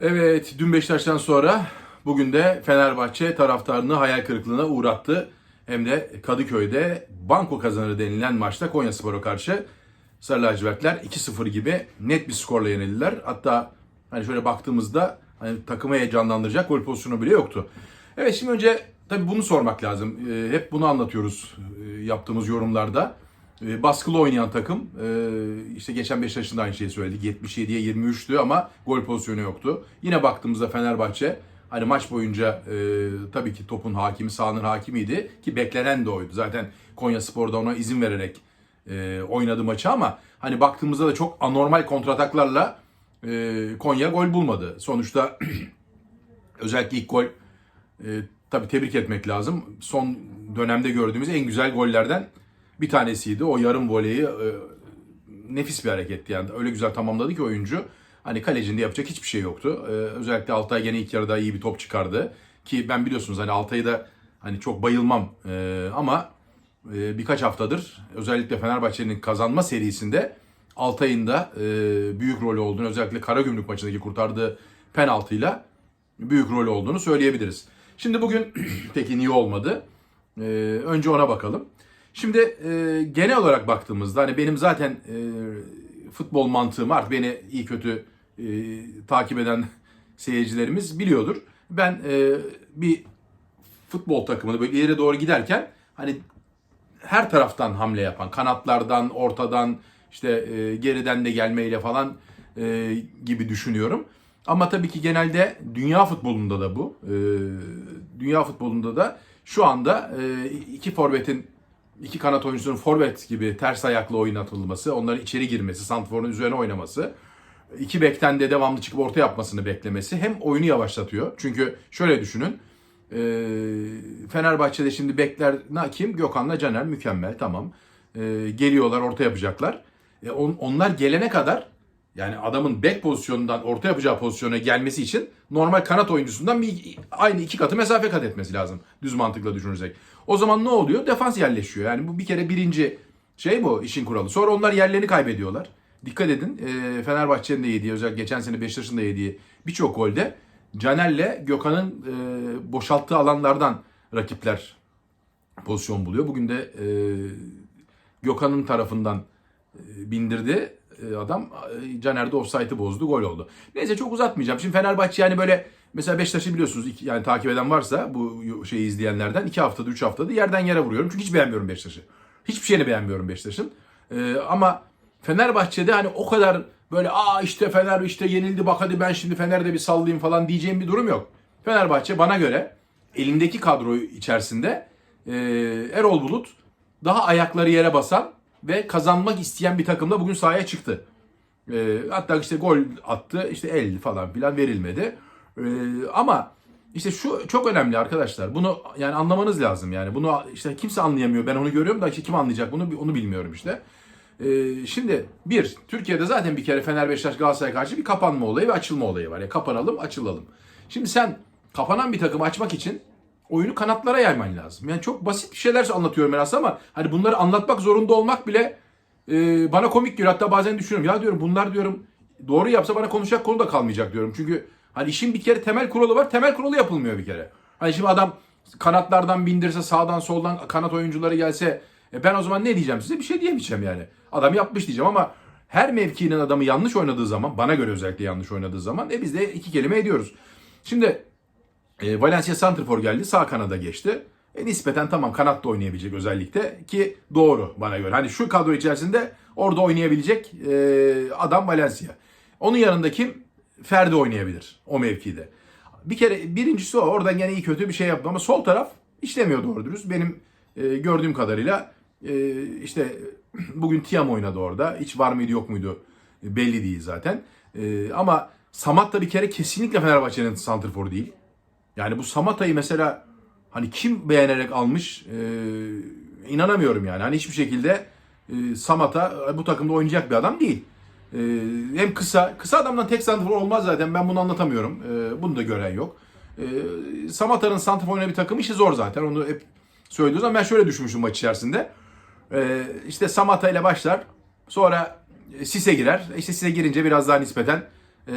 Evet, dün Beşiktaş'tan sonra bugün de Fenerbahçe taraftarını hayal kırıklığına uğrattı. Hem de Kadıköy'de banko kazanır denilen maçta Konyaspor'a karşı Sarı lacivertler 2-0 gibi net bir skorla yenildiler. Hatta hani şöyle baktığımızda hani takımı heyecanlandıracak gol pozisyonu bile yoktu. Evet şimdi önce tabii bunu sormak lazım. Ee, hep bunu anlatıyoruz e, yaptığımız yorumlarda. E, baskılı oynayan takım. E, işte geçen Beşiktaş'ın da aynı şeyi söyledik. 77'ye 23'tü ama gol pozisyonu yoktu. Yine baktığımızda Fenerbahçe hani maç boyunca e, tabii ki topun hakimi, sahanın hakimiydi ki beklenen de oydu. Zaten Konya Spor'da ona izin vererek e, oynadı maçı ama hani baktığımızda da çok anormal kontrataklarla e, Konya gol bulmadı. Sonuçta özellikle ilk gol tabii tebrik etmek lazım. Son dönemde gördüğümüz en güzel gollerden bir tanesiydi. O yarım voleyi e, nefis bir hareketti yani. Öyle güzel tamamladı ki oyuncu. Hani kalecinde yapacak hiçbir şey yoktu. E, özellikle Altay gene ilk yarıda iyi bir top çıkardı. Ki ben biliyorsunuz hani Altay'ı da hani çok bayılmam E, ama e, birkaç haftadır özellikle Fenerbahçe'nin kazanma serisinde Altay'ın da e, büyük rolü olduğunu özellikle Karagümrük maçındaki kurtardığı penaltıyla büyük rol olduğunu söyleyebiliriz. Şimdi bugün peki niye olmadı? E, önce ona bakalım. Şimdi e, genel olarak baktığımızda hani benim zaten e, futbol mantığım artık beni iyi kötü e, takip eden seyircilerimiz biliyordur. Ben e, bir futbol takımını böyle ileri doğru giderken hani her taraftan hamle yapan, kanatlardan, ortadan, işte e, geriden de gelmeyle falan e, gibi düşünüyorum. Ama tabii ki genelde dünya futbolunda da bu. E, dünya futbolunda da şu anda e, iki forvetin, iki kanat oyuncusunun forvet gibi ters ayaklı oynatılması, onların içeri girmesi, santrforun üzerine oynaması, iki bekten de devamlı çıkıp orta yapmasını beklemesi hem oyunu yavaşlatıyor. Çünkü şöyle düşünün, e, Fenerbahçe'de şimdi bekler kim? Gökhan'la Caner mükemmel tamam. E, geliyorlar orta yapacaklar. E, on- onlar gelene kadar yani adamın bek pozisyonundan orta yapacağı pozisyona gelmesi için normal kanat oyuncusundan bir, aynı iki katı mesafe kat etmesi lazım. Düz mantıkla düşünürsek. O zaman ne oluyor? Defans yerleşiyor. Yani bu bir kere birinci şey bu işin kuralı. Sonra onlar yerlerini kaybediyorlar. Dikkat edin e, Fenerbahçe'nin de yediği özellikle geçen sene Beşiktaş'ın da yediği birçok golde Caner'le Gökhan'ın e, boşalttığı alanlardan rakipler pozisyon buluyor. Bugün de e, Gökhan'ın tarafından bindirdi adam. E, Caner de offside'ı bozdu. Gol oldu. Neyse çok uzatmayacağım. Şimdi Fenerbahçe yani böyle mesela Beşiktaş'ı biliyorsunuz iki- yani takip eden varsa bu şeyi izleyenlerden iki haftada üç haftada yerden yere vuruyorum. Çünkü hiç beğenmiyorum Beşiktaş'ı. Hiçbir şeyini beğenmiyorum Beşiktaş'ın. E, ama Fenerbahçe'de hani o kadar böyle aa işte Fener işte yenildi bak hadi ben şimdi Fener'de bir sallayayım falan diyeceğim bir durum yok. Fenerbahçe bana göre elindeki kadro içerisinde e, Erol Bulut daha ayakları yere basan ve kazanmak isteyen bir takımla bugün sahaya çıktı. E, hatta işte gol attı işte 50 falan filan verilmedi. E, ama işte şu çok önemli arkadaşlar. Bunu yani anlamanız lazım yani. Bunu işte kimse anlayamıyor. Ben onu görüyorum da işte kim anlayacak bunu onu bilmiyorum işte. Ee, şimdi bir, Türkiye'de zaten bir kere Fener Beşiktaş Galatasaray karşı bir kapanma olayı ve açılma olayı var. Yani kapanalım, açılalım. Şimdi sen kapanan bir takım açmak için oyunu kanatlara yayman lazım. Yani çok basit bir şeyler anlatıyorum ben ama hani bunları anlatmak zorunda olmak bile e, bana komik geliyor. Hatta bazen düşünüyorum ya diyorum bunlar diyorum doğru yapsa bana konuşacak konu da kalmayacak diyorum. Çünkü hani işin bir kere temel kuralı var. Temel kuralı yapılmıyor bir kere. Hani şimdi adam kanatlardan bindirse sağdan soldan kanat oyuncuları gelse e ben o zaman ne diyeceğim size? Bir şey diyemeyeceğim yani. Adam yapmış diyeceğim ama her mevkinin adamı yanlış oynadığı zaman, bana göre özellikle yanlış oynadığı zaman e biz de iki kelime ediyoruz. Şimdi e, Valencia Santrfor geldi, sağ kanada geçti. E, nispeten tamam kanatta oynayabilecek özellikle ki doğru bana göre. Hani şu kadro içerisinde orada oynayabilecek e, adam Valencia. Onun yanında kim? Ferdi oynayabilir o mevkide. Bir kere birincisi o. Oradan gene iyi kötü bir şey yaptı ama sol taraf işlemiyor doğru dürüst. Benim e, gördüğüm kadarıyla e, işte bugün Tiam oynadı orada. Hiç var mıydı yok muydu belli değil zaten. E, ama Samat da bir kere kesinlikle Fenerbahçe'nin santrforu değil. Yani bu Samata'yı mesela hani kim beğenerek almış e, inanamıyorum yani. Hani hiçbir şekilde e, Samata bu takımda oynayacak bir adam değil. E, hem kısa, kısa adamdan tek santrfor olmaz zaten ben bunu anlatamıyorum. E, bunu da gören yok. E, Samata'nın santrfor oynayan bir takım işi zor zaten onu hep söylüyoruz ama ben şöyle düşünmüşüm maç içerisinde. E, işte Samata ile başlar sonra Sise girer. İşte Sise girince biraz daha nispeten e,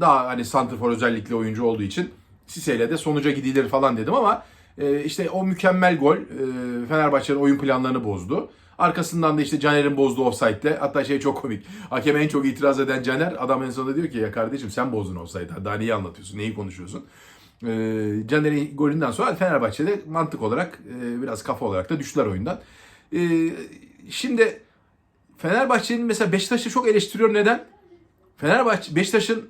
daha hani santrfor özellikle oyuncu olduğu için Sise ile de sonuca gidilir falan dedim ama e, işte o mükemmel gol e, Fenerbahçe'nin oyun planlarını bozdu. Arkasından da işte Caner'in bozduğu offside'le hatta şey çok komik. Hakeme en çok itiraz eden Caner adam en sonunda diyor ki ya kardeşim sen bozdun offside'ı. Daha neyi anlatıyorsun? Neyi konuşuyorsun? E, Caner'in golünden sonra Fenerbahçe'de mantık olarak e, biraz kafa olarak da düştüler oyundan. E, şimdi Fenerbahçe'nin mesela Beşiktaş'ı çok eleştiriyor. Neden? Fenerbahçe, Beşiktaş'ın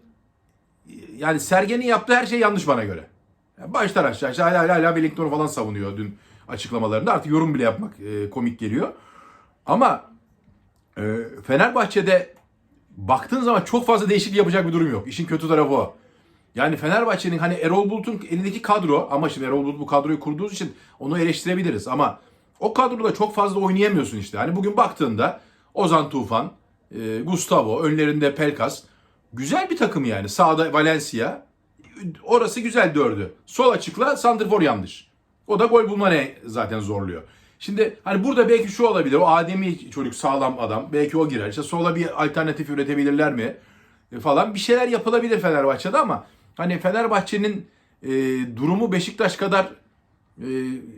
yani Sergen'in yaptığı her şey yanlış bana göre. Yani baştan aşağı işte hala hala, Wellington'u falan savunuyor dün açıklamalarında. Artık yorum bile yapmak e, komik geliyor. Ama e, Fenerbahçe'de baktığın zaman çok fazla değişiklik yapacak bir durum yok. İşin kötü tarafı o. Yani Fenerbahçe'nin hani Erol Bulut'un elindeki kadro ama şimdi Erol Bulut bu kadroyu kurduğu için onu eleştirebiliriz ama o kadroda çok fazla oynayamıyorsun işte. Hani bugün baktığında Ozan Tufan, e, Gustavo, önlerinde Pelkas. Güzel bir takım yani. Sağda Valencia. Orası güzel dördü. Sol açıkla Santrfor yanlış. O da gol bulma ne zaten zorluyor. Şimdi hani burada belki şu olabilir. O Ademi çocuk sağlam adam. Belki o girer. İşte sola bir alternatif üretebilirler mi? E, falan bir şeyler yapılabilir Fenerbahçe'de ama hani Fenerbahçe'nin e, durumu Beşiktaş kadar e,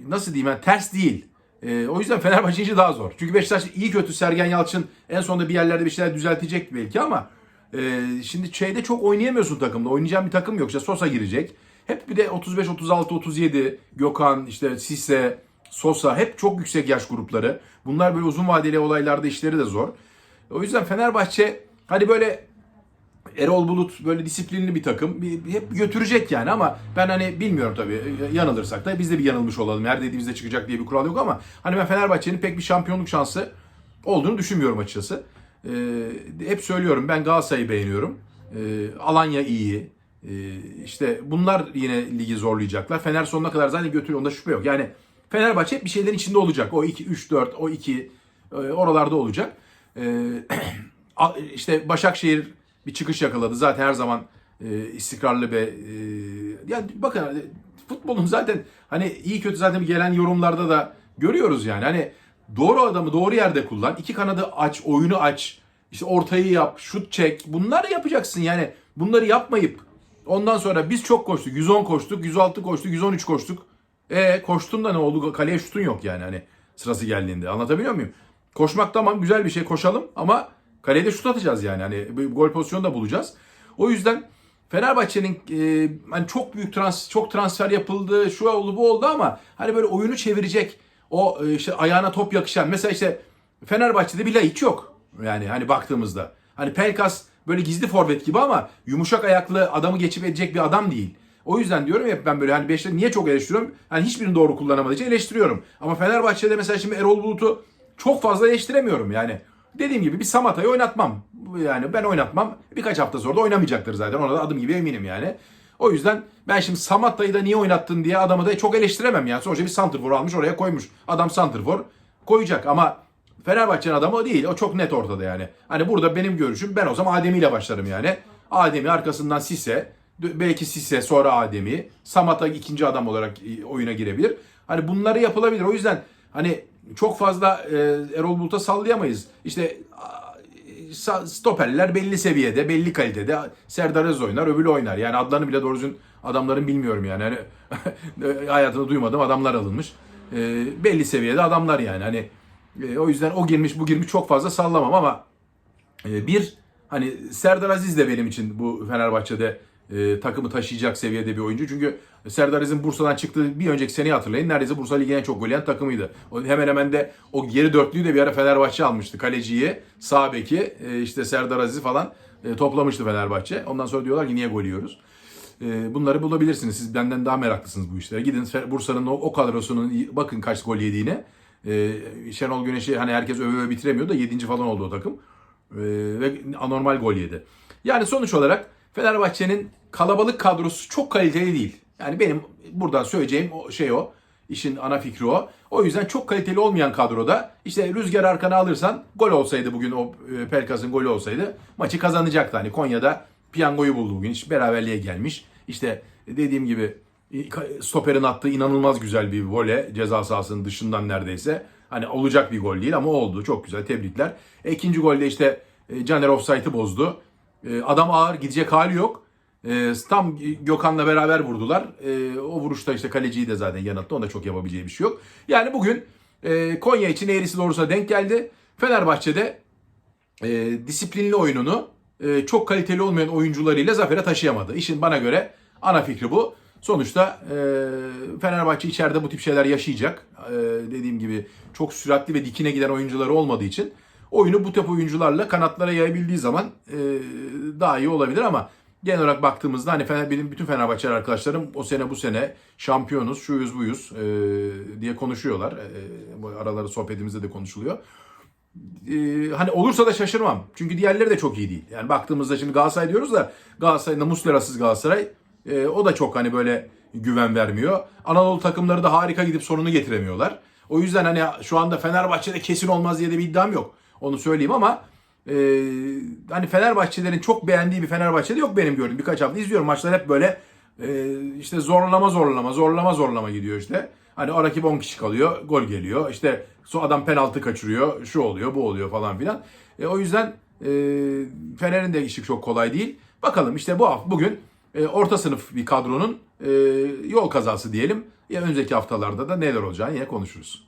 nasıl diyeyim yani ters değil. E, o yüzden Fenerbahçe işi daha zor. Çünkü Beşiktaş iyi kötü Sergen Yalçın en sonunda bir yerlerde bir şeyler düzeltecek belki ama e, şimdi şeyde çok oynayamıyorsun takımda. Oynayacağın bir takım yok. İşte Sosa girecek. Hep bir de 35, 36, 37 Gökhan, işte Sisse, Sosa hep çok yüksek yaş grupları. Bunlar böyle uzun vadeli olaylarda işleri de zor. O yüzden Fenerbahçe hani böyle Erol Bulut böyle disiplinli bir takım. Bir, hep götürecek yani ama ben hani bilmiyorum tabii yanılırsak da biz de bir yanılmış olalım. Her dediğimizde çıkacak diye bir kural yok ama hani ben Fenerbahçe'nin pek bir şampiyonluk şansı olduğunu düşünmüyorum açıkçası. Ee, hep söylüyorum ben Galatasaray'ı beğeniyorum. Ee, Alanya iyi. Ee, işte bunlar yine ligi zorlayacaklar. Fener sonuna kadar zaten götürüyor. Onda şüphe yok. Yani Fenerbahçe hep bir şeylerin içinde olacak. O 2, 3, 4, o 2 e, oralarda olacak. A- işte Başakşehir bir çıkış yakaladı. Zaten her zaman e, istikrarlı ve e, yani bakın futbolun zaten hani iyi kötü zaten gelen yorumlarda da görüyoruz yani. Hani doğru adamı doğru yerde kullan. iki kanadı aç, oyunu aç. işte ortayı yap, şut çek. Bunları yapacaksın yani. Bunları yapmayıp ondan sonra biz çok koştuk. 110 koştuk, 106 koştuk, 113 koştuk. E koştun da ne oldu? Kaleye şutun yok yani hani sırası geldiğinde. Anlatabiliyor muyum? Koşmak tamam güzel bir şey koşalım ama kaleye de şut atacağız yani. Hani gol pozisyonu da bulacağız. O yüzden Fenerbahçe'nin e, hani çok büyük trans çok transfer yapıldı, şu oldu bu oldu ama hani böyle oyunu çevirecek o e, işte ayağına top yakışan mesela işte Fenerbahçe'de bir hiç yok. Yani hani baktığımızda. Hani Pelkas böyle gizli forvet gibi ama yumuşak ayaklı adamı geçip edecek bir adam değil. O yüzden diyorum ya ben böyle hani Beşiktaş'ı niye çok eleştiriyorum? Hani hiçbirini doğru kullanamadığı için eleştiriyorum. Ama Fenerbahçe'de mesela şimdi Erol Bulut'u çok fazla eleştiremiyorum yani. Dediğim gibi bir Samata'yı oynatmam. Yani ben oynatmam. Birkaç hafta sonra da oynamayacaktır zaten. Ona da adım gibi eminim yani. O yüzden ben şimdi Samatta'yı da niye oynattın diye adamı da çok eleştiremem yani. Sonuçta bir santrfor almış oraya koymuş. Adam santrfor koyacak ama Fenerbahçe'nin adamı o değil. O çok net ortada yani. Hani burada benim görüşüm ben o zaman Ademi ile başlarım yani. Ademi arkasından Sise. Belki Sise sonra Ademi. Samata ikinci adam olarak e, oyuna girebilir. Hani bunları yapılabilir. O yüzden hani çok fazla e, Erol Bulut'a sallayamayız. İşte stoperler belli seviyede, belli kalitede. Serdar Aziz oynar, öbürü oynar. Yani adlarını bile doğru düzgün adamların bilmiyorum yani. Hani hayatımda duymadığım adamlar alınmış. E, belli seviyede adamlar yani. Hani e, o yüzden o girmiş bu girmiş çok fazla sallamam ama e, bir hani Serdar Aziz de benim için bu Fenerbahçe'de e, takımı taşıyacak seviyede bir oyuncu. Çünkü Serdar Aziz'in Bursa'dan çıktığı bir önceki seneyi hatırlayın. Neredeyse Bursa Ligi'nin en çok gol yiyen takımıydı. Hemen hemen de o geri dörtlüyü de bir ara Fenerbahçe almıştı. Kaleciyi, sağ beki, e, işte Serdar Aziz'i falan e, toplamıştı Fenerbahçe. Ondan sonra diyorlar ki niye gol yiyoruz? E, bunları bulabilirsiniz. Siz benden daha meraklısınız bu işlere. Gidin Bursa'nın o, o kadrosunun bakın kaç gol yediğine. E, Şenol Güneş'i hani herkes öve öve bitiremiyor da 7. falan oldu o takım. E, ve anormal gol yedi. Yani sonuç olarak Fenerbahçe'nin kalabalık kadrosu çok kaliteli değil. Yani benim buradan söyleyeceğim şey o. İşin ana fikri o. O yüzden çok kaliteli olmayan kadroda işte rüzgar arkana alırsan gol olsaydı bugün o e, Pelkas'ın golü olsaydı maçı kazanacaktı. Hani Konya'da piyangoyu buldu bugün. Hiç beraberliğe gelmiş. İşte dediğim gibi stoperin attığı inanılmaz güzel bir vole ceza sahasının dışından neredeyse. Hani olacak bir gol değil ama oldu. Çok güzel tebrikler. E, ikinci golde işte e, Caner offside'ı bozdu. E, adam ağır gidecek hali yok. E, tam Gökhan'la beraber vurdular. E, o vuruşta işte kaleciyi de zaten yanılttı. Onda çok yapabileceği bir şey yok. Yani bugün e, Konya için eğrisi doğrusuna denk geldi. Fenerbahçe'de e, disiplinli oyununu e, çok kaliteli olmayan oyuncularıyla zafere taşıyamadı. İşin bana göre ana fikri bu. Sonuçta Fenerbahçe içeride bu tip şeyler yaşayacak. Dediğim gibi çok süratli ve dikine giden oyuncuları olmadığı için oyunu bu tip oyuncularla kanatlara yayabildiği zaman e, daha iyi olabilir ama genel olarak baktığımızda hani Fener, benim bütün Fenerbahçe arkadaşlarım o sene bu sene şampiyonuz, şuyuz buyuz e, diye konuşuyorlar. E, bu araları sohbetimizde de konuşuluyor e, hani olursa da şaşırmam. Çünkü diğerleri de çok iyi değil. Yani baktığımızda şimdi Galatasaray diyoruz da Galatasaray'da Muslera'sız Galatasaray e, o da çok hani böyle güven vermiyor. Anadolu takımları da harika gidip sonunu getiremiyorlar. O yüzden hani şu anda Fenerbahçe'de kesin olmaz diye de bir iddiam yok. Onu söyleyeyim ama e, hani Fenerbahçelerin çok beğendiği bir Fenerbahçe'de yok benim gördüğüm. Birkaç hafta izliyorum. Maçlar hep böyle e, işte zorlama zorlama zorlama zorlama gidiyor işte. Hani o rakip 10 kişi kalıyor, gol geliyor. İşte so adam penaltı kaçırıyor, şu oluyor, bu oluyor falan filan. E, o yüzden e, Fener'in de işi çok kolay değil. Bakalım işte bu hafta bugün e, orta sınıf bir kadronun e, yol kazası diyelim. Ya önümüzdeki haftalarda da neler olacağını yine konuşuruz.